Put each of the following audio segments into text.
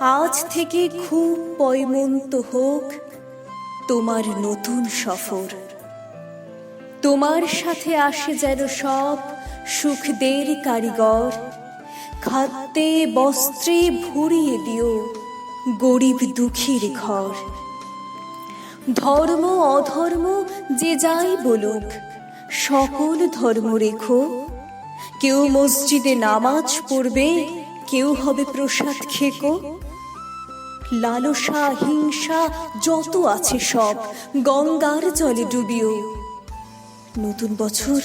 আজ থেকে খুব পয়মন্ত হোক তোমার নতুন সফর। তোমার সাথে আসে যেন সব সুখদের কারিগর। খাদ্যে, বস্ত্রে ভরিয়ে দিও গরিব দুঃখীর ঘর। ধর্ম, অধর্ম, যে যাই বলুক, সকল ধর্ম রেখো। কেউ মসজিদে নামাজ পড়বে, কেউ হবে প্রসাদ খেকো। লালসা, হিংসা, যত আছে সব গঙ্গার জলে ডুবিও। নতুন বছর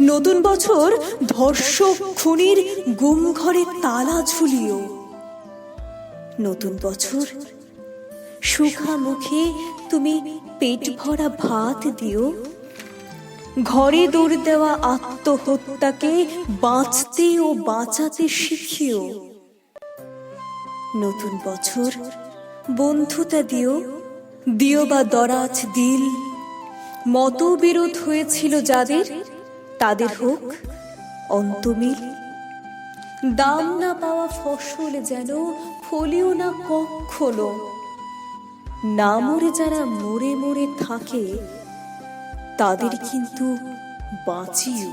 নতুন বছর ধর্ষক খুনির গুম ঘরে তালা ঝুলিও। নতুন বছর সুখা মুখে তুমি পেট ভরা ভাত দিও। ঘরে দৌড় দেওয়া আত্মহত্যাকে বাঁচতে ও বাঁচাতে শিখিও। নতুন বছর, বন্ধুতা দিও দিও বা দরাজ দিল। মতবিরোধ হয়েছিল যাদের, তাদের হোক অন্তমিল। দাম না পাওয়া ফসল যেন ফলিও না কখনো না মরে যারা মরে মরে থাকে, তাদের কিন্তু বাঁচিও।